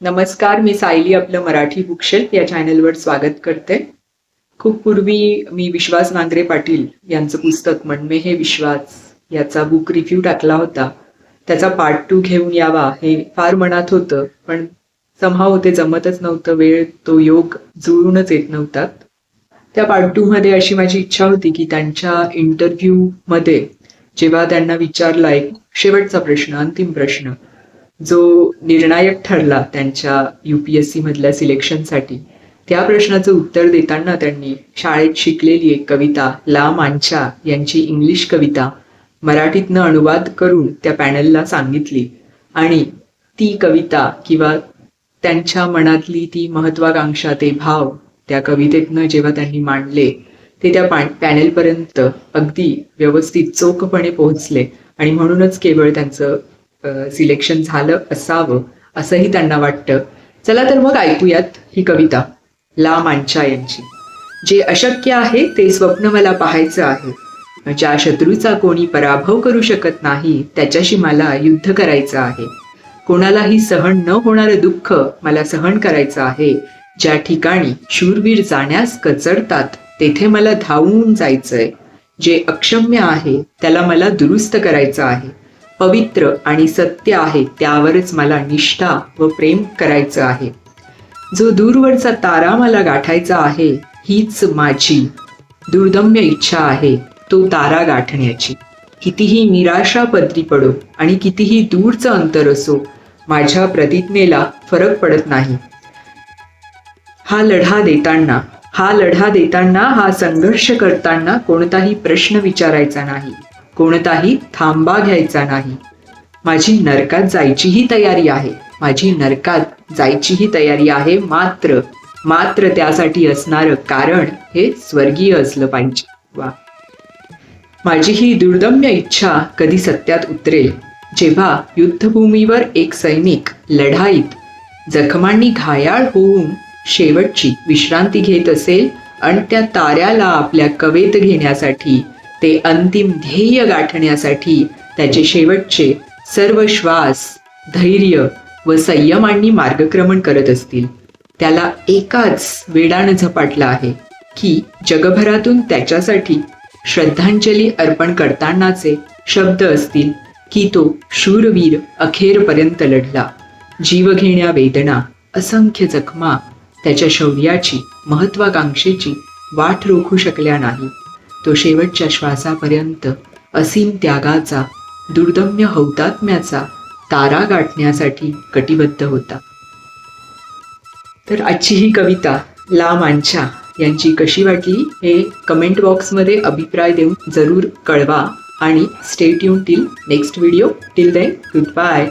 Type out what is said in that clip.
नमस्कार मी सायली आपलं मराठी बुकशेल्फ या चॅनलवर स्वागत करते. खूप पूर्वी मी विश्वास नांगरे पाटील यांचं पुस्तक मणमे हे विश्वास याचा बुक रिव्ह्यू टाकला होता. त्याचा पार्ट टू घेऊन यावा हे फार मनात होतं पण समहाव ते जमतच नव्हतं. वेळ तो योग जुळूनच येत नव्हता. त्या पार्ट टू मध्ये अशी माझी इच्छा होती की त्यांच्या इंटरव्ह्यू मध्ये जेव्हा त्यांना विचारला एक शेवटचा प्रश्न अंतिम प्रश्न जो निर्णायक ठरला त्यांच्या युपीएससी मधल्या सिलेक्शनसाठी त्या प्रश्नाचं उत्तर देताना त्यांनी शाळेत शिकलेली एक कविता ला मांचा यांची इंग्लिश कविता मराठीतनं अनुवाद करून त्या पॅनलला सांगितली. आणि ती कविता किंवा त्यांच्या मनातली ती महत्वाकांक्षा ते भाव त्या कवितेतनं जेव्हा त्यांनी मांडले ते त्या पॅनेलपर्यंत अगदी व्यवस्थित चोखपणे पोहोचले. आणि म्हणूनच केवळ त्यांचं सिलेक्शन झालं असावं असंही त्यांना वाटतं. चला तर मग ऐकूयात ही कविता ला मांचा यांची. जे अशक्य आहे ते स्वप्न मला पाहायचं आहे. ज्या शत्रूचा कोणी पराभव करू शकत नाही त्याच्याशी मला युद्ध करायचं आहे. कोणालाही सहन न होणारं दुःख मला सहन करायचं आहे. ज्या ठिकाणी शूरवीर जाण्यास कचडतात तेथे मला धावून जायचंय. जे अक्षम्य आहे त्याला मला दुरुस्त करायचं आहे. पवित्र आणि सत्य आहे त्यावरच मला निष्ठा व प्रेम करायचं आहे. जो दूरवरचा तारा मला गाठायचा आहे हीच माझी दुर्दम्य इच्छा आहे तो तारा गाठण्याची. कितीही निराशा पदरी पडो आणि कितीही दूरचं अंतर असो माझ्या प्रतिज्ञेला फरक पडत नाही. हा लढा देताना हा लढा देताना हा संघर्ष करताना कोणताही प्रश्न विचारायचा नाही. कोणताही थांबा घ्यायचा नाही. माझी नरकात जायचीही तयारी आहे. माझी नरकात जायचीही तयारी आहे मात्र मात्र त्यासाठी असणारं कारण हे स्वर्गीय असलं पाहिजे. वा. माझी ही दुर्दम्य इच्छा कधी सत्यात उतरेल? जेव्हा युद्धभूमीवर एक सैनिक लढाईत जखमांनी घायाळ होऊन शेवटची विश्रांती घेत असेल आणि त्या ताऱ्याला आपल्या कवेत घेण्यासाठी ते अंतिम ध्येय गाठण्यासाठी त्याचे शेवटचे सर्व श्वास धैर्य व संयमांनी मार्गक्रमण करत असतील. त्याला एकाच वेडानं झपाटला आहे की जगभरातून त्याच्यासाठी श्रद्धांजली अर्पण करतानाचे शब्द असतील की तो शूरवीर अखेरपर्यंत लढला. जीवघेण्या वेदना असंख्य जखमा त्याच्या शौर्याची महत्वाकांक्षेची वाट रोखू शकल्या नाही. तो शेवटच्या श्वासापर्यंत असीम त्यागाचा दुर्दम्य हौतात्म्याचा तारा गाठण्यासाठी कटिबद्ध होता. तर आजची ही कविता ला मांछा यांची कशी वाटली हे कमेंट बॉक्समध्ये अभिप्राय देऊन जरूर कळवा आणि स्टेट यून till next video till then good bye